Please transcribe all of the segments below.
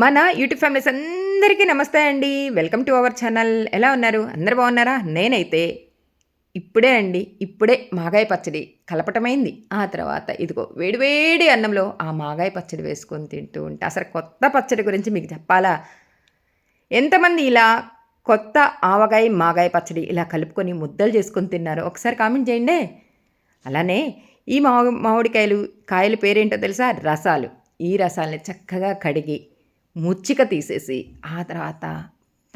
మన YouTube families అందరికీ నమస్తే అండి. Welcome to our channel. ఎలా ఉన్నారు? అందరు బాగున్నారా? నేనైతే ఇప్పుడే అండి ఇప్పుడే మాగాయ పచ్చడి కలపటమైంది. ఆ తర్వాత ఇదిగో వేడివేడి అన్నంలో ఆ మాగాయ పచ్చడి వేసుకొని తింటూ ఉంటే. అసలు కొత్త పచ్చడి గురించి మీకు చెప్పాలా? ఎంతమంది ఇలా కొత్త ఆవగాయ మాగాయ పచ్చడి ఇలా కలుపుకొని ముద్దలు చేసుకొని తిన్నారు ఒకసారి కామెంట్ చేయండి. అలానే ఈ మామి మామిడికాయలు కాయలు పేరేంటో తెలుసా? రసాలు. ఈ రసాలని చక్కగా కడిగి ముచ్చిక తీసేసి ఆ తర్వాత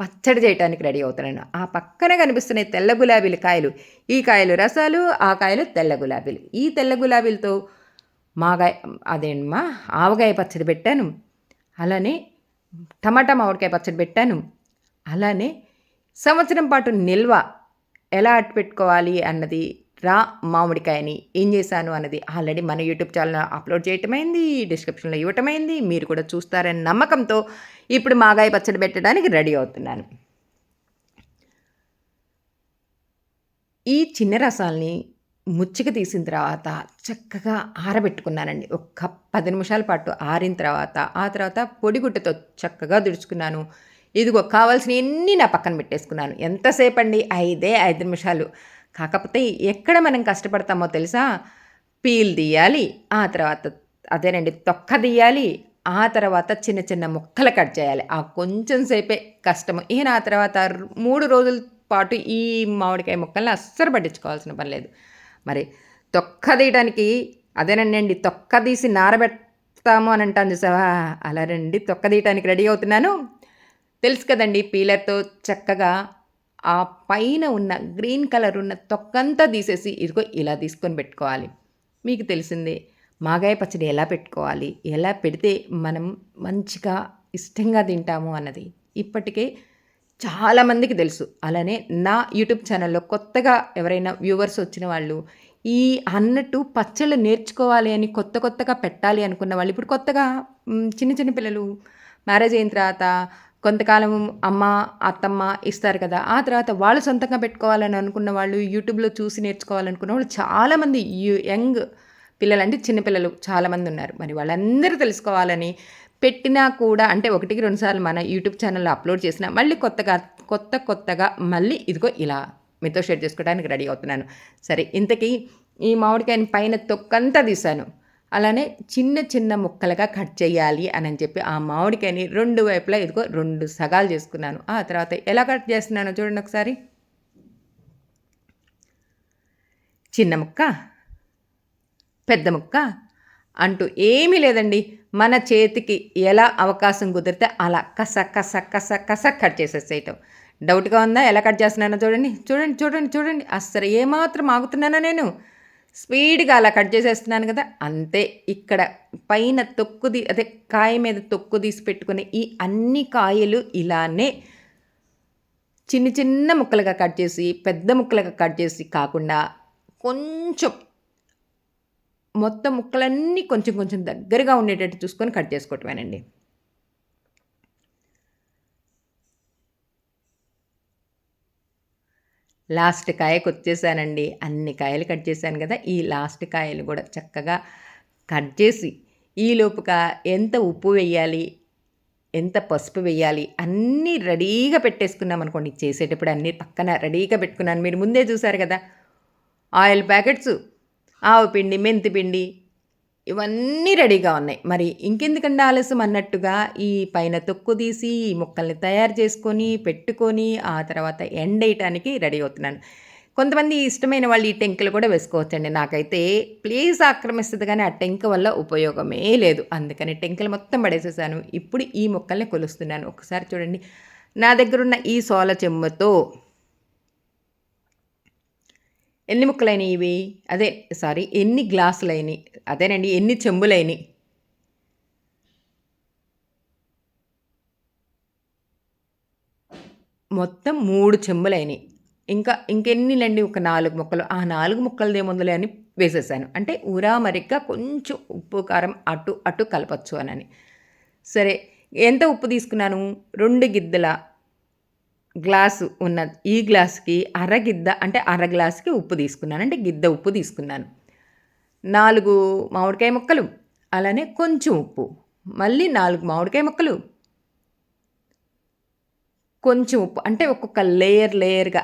పచ్చడి చేయడానికి రెడీ అవుతున్నాను. ఆ పక్కన కనిపిస్తున్నాయి తెల్ల గులాబీల కాయలు ఈ కాయలు రసాలు ఆ కాయలు తెల్ల గులాబీలు. ఈ తెల్ల గులాబీలతో మాగాయ అదేమా ఆవగాయ పచ్చడి పెట్టాను. అలానే టమాటా మామిడికాయ పచ్చడి పెట్టాను. అలానే సంవత్సరం పాటు నిల్వ ఎలా అట్టు పెట్టుకోవాలి అన్నది రా మామిడికాయని. ఏం చేశాను అన్నది ఆల్రెడీ మన యూట్యూబ్ ఛానల్ అప్లోడ్ చేయటమైంది డిస్క్రిప్షన్లో ఇవ్వటమైంది మీరు కూడా చూస్తారని నమ్మకంతో ఇప్పుడు మాగాయ పచ్చడి పెట్టడానికి రెడీ అవుతున్నాను. ఈ చిన్న రసాల్ని ముచ్చిక తీసిన తర్వాత చక్కగా ఆరబెట్టుకున్నానండి. ఒక్క పది నిమిషాల పాటు ఆరిన తర్వాత ఆ తర్వాత పొడిగుట్టతో చక్కగా దుడుచుకున్నాను. ఇదిగో కావాల్సిన ఎన్ని నా పక్కన పెట్టేసుకున్నాను. ఎంతసేపు అండి ఐదే ఐదు నిమిషాలు. కాకపోతే ఎక్కడ మనం కష్టపడతామో తెలుసా? పీల్ తీయాలి ఆ తర్వాత అదేనండి తొక్క తీయాలి ఆ తర్వాత చిన్న చిన్న ముక్కలు కట్ చేయాలి. ఆ కొంచెం సేపే కష్టము. ఈయన ఆ తర్వాత మూడు రోజుల పాటు ఈ మామిడికాయ ముక్కల్ని అస్సలు పట్టించుకోవాల్సిన పని లేదు. మరి తొక్క తీయడానికి అదేనండి అండి తొక్క తీసి నారబెడతాము అని అంటాను చూసావా? అలా రండి తొక్క తీయడానికి రెడీ అవుతున్నాను. తెలుసు కదండి పీలర్తో చక్కగా ఆ పైన ఉన్న గ్రీన్ కలర్ ఉన్న తొక్కంతా తీసేసి ఇదిగో ఇలా తీసుకొని పెట్టుకోవాలి. మీకు తెలిసిందే మాగాయ పచ్చడి ఎలా పెట్టుకోవాలి ఎలా పెడితే మనం మంచిగా ఇష్టంగా తింటాము అన్నది ఇప్పటికే చాలామందికి తెలుసు. అలానే నా యూట్యూబ్ ఛానల్లో కొత్తగా ఎవరైనా వ్యూవర్స్ వచ్చిన వాళ్ళు ఈ అన్నట్టు పచ్చళ్ళు నేర్చుకోవాలి అని కొత్త కొత్తగా పెట్టాలి అనుకున్న వాళ్ళు ఇప్పుడు కొత్తగా చిన్న చిన్న పిల్లలు మ్యారేజ్ అయిన తర్వాత కొంతకాలం అమ్మ అత్తమ్మ ఇస్తారు కదా ఆ తర్వాత వాళ్ళు సొంతంగా పెట్టుకోవాలని అనుకున్న వాళ్ళు యూట్యూబ్లో చూసి నేర్చుకోవాలనుకున్న వాళ్ళు చాలామంది యంగ్ పిల్లలు అంటే చిన్నపిల్లలు చాలామంది ఉన్నారు. మరి వాళ్ళందరూ తెలుసుకోవాలని పెట్టినా కూడా అంటే ఒకటికి రెండుసార్లు మన యూట్యూబ్ ఛానల్లో అప్లోడ్ చేసిన మళ్ళీ కొత్తగా కొత్త కొత్తగా మళ్ళీ ఇదిగో ఇలా మీతో షేర్ చేసుకోవడానికి రెడీ అవుతున్నాను. సరే ఇంతకీ ఈ మామిడికాయని పైన తొక్కంతా తీశాను. అలానే చిన్న చిన్న ముక్కలుగా కట్ చేయాలి అని చెప్పి ఆ మామిడికాయని రెండు వైపులా ఇదిగో రెండు సగాలు చేసుకున్నాను. ఆ తర్వాత ఎలా కట్ చేస్తున్నానో చూడండి ఒకసారి. చిన్న ముక్క పెద్ద ముక్క అంటూ ఏమీ లేదండి. మన చేతికి ఎలా అవకాశం కుదిరితే అలా కస కస కస కస కట్ చేసేసేయటం. డౌట్గా ఉందా? ఎలా కట్ చేస్తున్నానో చూడండి. చూడండి చూడండి చూడండి. అస్సలు ఏమాత్రం ఆగుతున్నానో నేను? స్పీడ్గా అలా కట్ చేసేస్తున్నాను కదా అంతే. ఇక్కడ పైన తొక్కుది అదే కాయ మీద తొక్కు తీసి పెట్టుకునే ఈ అన్ని కాయలు ఇలానే చిన్న చిన్న ముక్కలుగా కట్ చేసి పెద్ద ముక్కలుగా కట్ చేసి కాకుండా కొంచెం మొత్తం ముక్కలన్నీ కొంచెం కొంచెం దగ్గరగా ఉండేటట్టు చూసుకొని కట్ చేసుకోవటమేనండి. లాస్ట్ కాయకు వచ్చేసానండి అన్ని కాయలు కట్ చేశాను కదా ఈ లాస్ట్ కాయలు కూడా చక్కగా కట్ చేసి ఈలోపుగా ఎంత ఉప్పు వేయాలి ఎంత పసుపు వేయాలి అన్నీ రెడీగా పెట్టేసుకున్నాం అనుకోండి. చేసేటప్పుడు అన్నీ పక్కన రెడీగా పెట్టుకున్నాను. మీరు ముందే చూసారు కదా ఆయిల్ ప్యాకెట్స్ ఆవు పిండి మెంతి పిండి ఇవన్నీ రెడీగా ఉన్నాయి. మరి ఇంకెందుకంటే ఆలస్యం అన్నట్టుగా ఈ పైన తొక్కు తీసి ఈ ముక్కల్ని తయారు చేసుకొని పెట్టుకొని ఆ తర్వాత ఎండేయటానికి రెడీ అవుతున్నాను. కొంతమంది ఇష్టమైన వాళ్ళు ఈ టెంకులు కూడా వేసుకోవచ్చండి. నాకైతే ప్లేస్ ఆక్రమిస్తుంది కానీ ఆ టెంక వల్ల ఉపయోగమే లేదు. అందుకని టెంకులు మొత్తం పడేసేసాను. ఇప్పుడు ఈ మొక్కల్ని కొలుస్తున్నాను. ఒకసారి చూడండి. నా దగ్గరున్న ఈ సోల చెమ్మతో ఎన్ని ముక్కలైనవి ఇవి? అదే సారీ ఎన్ని గ్లాసులైనవి అదేనండి ఎన్ని చెంబులైనవి మొత్తం మూడు చెంబులైనవి ఇంకా ఇంకెన్నిలండి ఒక నాలుగు ముక్కలు? ఆ నాలుగు ముక్కలదే ముందులే అని వేసేసాను. అంటే ఉరా మరిగ్గా కొంచెం ఉప్పు కారం అటు అటు కలపచ్చు అని సరే ఎంత ఉప్పు తీసుకున్నాను? రెండు గిద్దెల? గ్లాసు ఉన్న ఈ గ్లాస్కి అరగిద్ద అంటే అర గ్లాస్కి ఉప్పు తీసుకున్నాను. అంటే గిద్ద ఉప్పు తీసుకున్నాను. నాలుగు మామిడికాయ ముక్కలు అలానే కొంచెం ఉప్పు. మళ్ళీ నాలుగు మామిడికాయ ముక్కలు. కొంచెం ఉప్పు అంటే ఒక్కొక్క లేయర్ లేయర్గా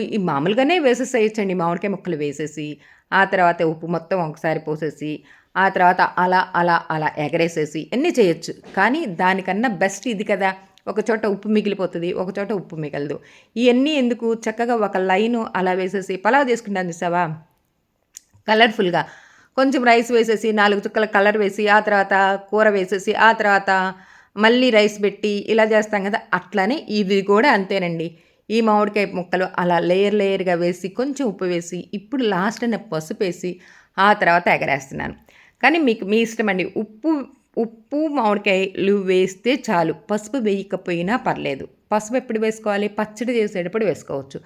ఈ మామూలుగానే వేసేసేయచ్చండి మామిడికాయ ముక్కలు వేసేసి ఆ తర్వాత ఉప్పు మొత్తం ఒకసారి పోసేసి ఆ తర్వాత అలా అలా అలా ఎగరేసేసి ఎన్ని చేయొచ్చు. కానీ దానికన్నా బెస్ట్ ఇది కదా. ఒక చోట ఉప్పు మిగిలిపోతుంది ఒక చోట ఉప్పు మిగలదు. ఇవన్నీ ఎందుకు? చక్కగా ఒక లైను అలా వేసేసి పలావ్ చేసుకుంటాను చూసావా? కలర్ఫుల్గా. కొంచెం రైస్ వేసేసి నాలుగు చుక్కల కలర్ వేసి ఆ తర్వాత కూర వేసేసి ఆ తర్వాత మళ్ళీ రైస్ పెట్టి ఇలా చేస్తాం కదా అట్లానే ఇది కూడా అంతేనండి. ఈ మామిడికాయ ముక్కలు అలా లేయర్ లేయర్గా వేసి కొంచెం ఉప్పు వేసి ఇప్పుడు లాస్ట్ అనే పసుపు వేసి ఆ తర్వాత ఎగరేస్తున్నాను. కానీ మీకు మీ ఇష్టం అండి ఉప్పు ఉప్పు మామిడికాయలు వేస్తే చాలు. పసుపు వేయకపోయినా పర్లేదు. పసుపు ఎప్పుడు వేసుకోవాలి? పచ్చడి చేసేటప్పుడు వేసుకోవచ్చు.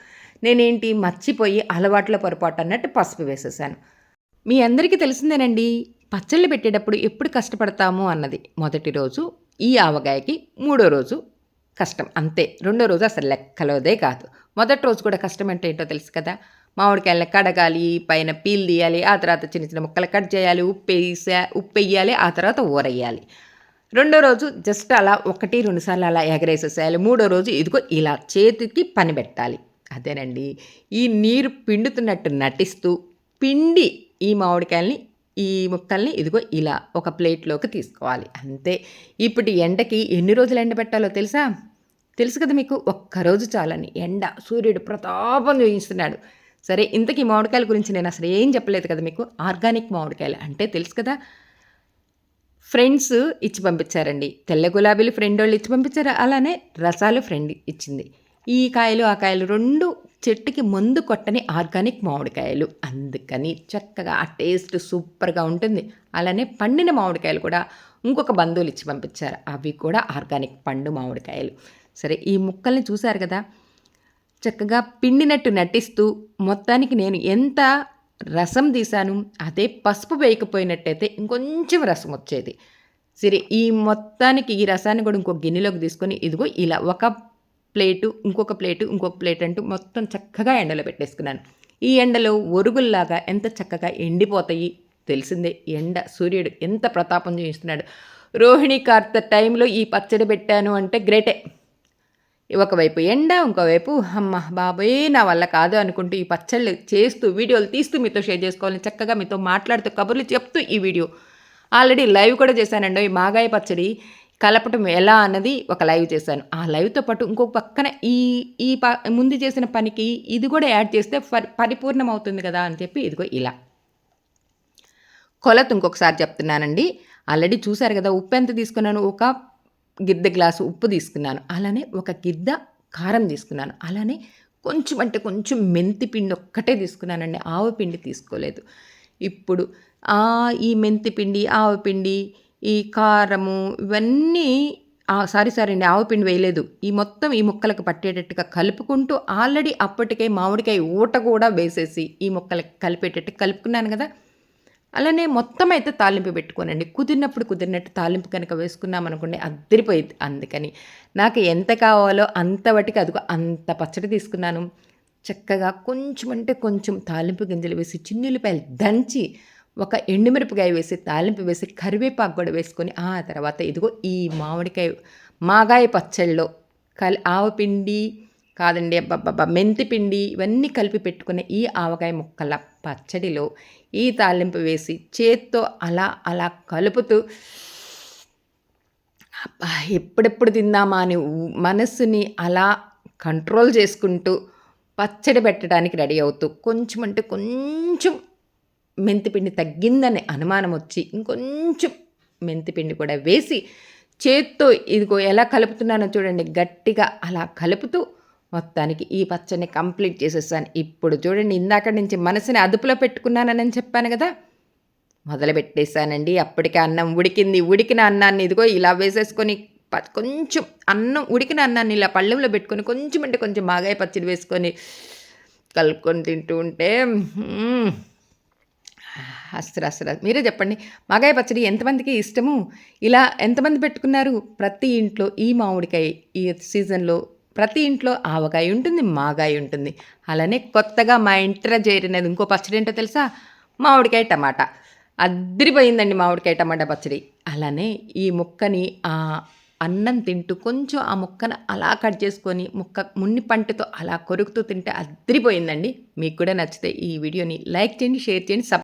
నేనేంటి? మర్చిపోయి అలవాట్ల పొరపాటు అన్నట్టు పసుపు వేసేసాను. మీ అందరికీ తెలిసిందేనండి? పచ్చళ్ళు పెట్టేటప్పుడు ఎప్పుడు కష్టపడతాము అన్నది. మొదటి రోజు ఈ ఆవగాయకి మూడో రోజు కష్టం. అంతే. రెండో రోజు అసలు లెక్కలోదే కాదు. మొదటి రోజు కూడా కష్టం అంటే ఏంటో తెలుసు కదా? మామిడికాయలను కడగాలి పైన పీల్ తీయాలి ఆ తర్వాత చిన్న చిన్న ముక్కలు కట్ చేయాలి ఉప్పు వేసా ఉప్పు వేయాలి ఆ తర్వాత ఊరేయాలి. రెండో రోజు జస్ట్ అలా ఒకటి రెండు సార్లు అలా ఎగరేసేసేయాలి. మూడో రోజు ఇదిగో ఇలా చేతికి పని పెట్టాలి. అదేనండి. ఈ నీరు పిండుతున్నట్టు నటిస్తూ పిండి ఈ మామిడికాయల్ని ఈ ముక్కల్ని ఇదిగో ఇలా ఒక ప్లేట్లోకి తీసుకోవాలి. అంతే. ఇప్పుడు ఎండకి ఎన్ని రోజులు ఎండబెట్టాలో తెలుసా? తెలుసు కదా మీకు? ఒక్కరోజు చాలని. ఎండ సూర్యుడు ప్రతాపం చూపిస్తున్నాడు. సరే ఇంతకీ మామిడికాయల గురించి నేను అసలు ఏం చెప్పలేదు కదా మీకు? ఆర్గానిక్ మామిడికాయలు అంటే తెలుసు కదా? ఫ్రెండ్స్ ఇచ్చి పంపించారండి. తెల్ల గులాబీలు ఫ్రెండ్ వాళ్ళు ఇచ్చి పంపించారు. అలానే రసాలు ఫ్రెండ్ ఇచ్చింది. ఈ కాయలు ఆ కాయలు రెండు చెట్టుకి మందు కొట్టని ఆర్గానిక్ మామిడికాయలు. అందుకని చక్కగా ఆ టేస్ట్ సూపర్గా ఉంటుంది. అలానే పండిన మామిడికాయలు కూడా ఇంకొక బంధువులు ఇచ్చి పంపించారు. అవి కూడా ఆర్గానిక్ పండు మామిడికాయలు. సరే ఈ ముక్కల్ని చూశారు కదా? చక్కగా పిండినట్టు నటిస్తూ మొత్తానికి నేను ఎంత రసం తీశాను అదే పసుపు వేయకపోయినట్టయితే ఇంకొంచెం రసం వచ్చేది. సరే ఈ మొత్తానికి ఈ రసాన్ని కూడా ఇంకో గిన్నెలోకి తీసుకొని ఇదిగో ఇలా ఒక ప్లేటు ఇంకొక ప్లేటు ఇంకొక ప్లేట్ అంటూ మొత్తం చక్కగా ఎండలో పెట్టేసుకున్నాను. ఈ ఎండలో ఒరుగుల్లాగా ఎంత చక్కగా ఎండిపోతాయి తెలిసిందే. ఎండ సూర్యుడు ఎంత ప్రతాపం చూపిస్తున్నాడు. రోహిణి కార్త టైంలో ఈ పచ్చడి పెట్టాను అంటే గ్రేటే. ఒకవైపు ఎండ ఇంకోవైపు అమ్మ బాబోయ్ నా వల్ల కాదు అనుకుంటూ ఈ పచ్చళ్ళు చేస్తూ వీడియోలు తీస్తూ మీతో షేర్ చేసుకోవాలని చక్కగా మీతో మాట్లాడుతూ కబుర్లు చెప్తూ ఈ వీడియో. ఆల్రెడీ లైవ్ కూడా చేశానండి. ఈ మాగాయ పచ్చడి కలపటం ఎలా అన్నది ఒక లైవ్ చేశాను. ఆ లైవ్తో పాటు ఇంకొక పక్కన ఈ ఈ ప ముందు చేసిన పనికి ఇది కూడా యాడ్ చేస్తే పరిపూర్ణం అవుతుంది కదా అని చెప్పి ఇదిగో ఇలా. కొలత ఇంకొకసారి చెప్తున్నానండి. ఆల్రెడీ చూశారు కదా ఉప్పు ఎంత తీసుకున్నాను. ఒక గిద్ద గ్లాసు ఉప్పు తీసుకున్నాను. అలానే ఒక గిద్ద కారం తీసుకున్నాను. అలానే కొంచెం అంటే కొంచెం మెంతి పిండి ఒక్కటే తీసుకున్నానండి. ఆవు పిండి తీసుకోలేదు. ఇప్పుడు ఈ మెంతి పిండి ఆవు పిండి ఈ కారము ఇవన్నీ సారీ సారీ అండి ఆవు పిండి వేయలేదు. ఈ మొత్తం ఈ ముక్కలకు పట్టేటట్టుగా కలుపుకుంటూ ఆల్రెడీ అప్పటికే మామిడికాయ ఊట కూడా వేసేసి ఈ ముక్కలకి కలిపేటట్టు కలుపుకున్నాను కదా. అలానే మొత్తం అయితే తాలింపు పెట్టుకోనండి. కుదిరినప్పుడు కుదిరినట్టు తాలింపు కనుక వేసుకున్నాం అనుకోండి అద్దరిపోయింది అందుకని నాకు ఎంత కావాలో అంత వాటికి అదిగో అంత పచ్చడి తీసుకున్నాను. చక్కగా కొంచెం అంటే కొంచెం తాలింపు గింజలు వేసి చిన్నుల్లిపాయలు దంచి ఒక ఎండుమిరపకాయ వేసి తాలింపు వేసి కరివేపాకు కూడా వేసుకొని ఆ తర్వాత ఇదిగో ఈ మామిడికాయ మాగాయ పచ్చళ్ళలో కలి ఆవపిండి కాదండి అబ్బబ్బబ్బా. మెంతిపిండి ఇవన్నీ కలిపి పెట్టుకున్న ఈ ఆవకాయ ముక్కల పచ్చడిలో ఈ తాలింపు వేసి చేత్తో అలా అలా కలుపుతూ ఎప్పుడెప్పుడు తిందామా అని మనస్సుని అలా కంట్రోల్ చేసుకుంటూ పచ్చడి పెట్టడానికి రెడీ అవుతూ కొంచెం అంటే కొంచెం మెంతిపిండి తగ్గిందనే అనుమానం వచ్చి ఇంకొంచెం మెంతిపిండి కూడా వేసి చేత్తో ఇదిగో ఎలా కలుపుతున్నానో చూడండి గట్టిగా అలా కలుపుతూ మొత్తానికి ఈ పచ్చడిని కంప్లీట్ చేసేసాను. ఇప్పుడు చూడండి ఇందాక నుంచి మనసుని అదుపులో పెట్టుకున్నానని చెప్పాను కదా? మొదలు పెట్టేశానండి అప్పటికే అన్నం ఉడికింది. ఉడికిన అన్నాన్ని ఇదిగో ఇలా వేసేసుకొని కొంచెం అన్నం ఉడికిన అన్నాన్ని ఇలా పళ్ళెంలో పెట్టుకొని కొంచెం అంటే కొంచెం మాగాయ పచ్చడి వేసుకొని కలుపుకొని తింటూ ఉంటే అసలు అసలు మీరే చెప్పండి మాగాయ పచ్చడి ఎంతమందికి ఇష్టము? ఇలా ఎంతమంది పెట్టుకున్నారు? ప్రతి ఇంట్లో ఈ మామిడికాయ ఈ సీజన్లో ప్రతి ఇంట్లో ఆవకాయ ఉంటుంది మాగాయ ఉంటుంది. అలానే కొత్తగా మా ఇంట్లో చేరినది ఇంకో పచ్చడి ఏంటో తెలుసా? మామిడికాయ టమాటా. అద్దరిపోయిందండి మామిడికాయ టమాటా పచ్చడి. అలానే ఈ ముక్కని అన్నం తింటూ కొంచెం ఆ ముక్కను అలా కట్ చేసుకొని ముక్క మున్ని పంటతో అలా కొరుకుతూ తింటే అద్దరిపోయిందండి మీకు కూడా నచ్చితే ఈ వీడియోని లైక్ చేయండి షేర్ చేయండి సబ్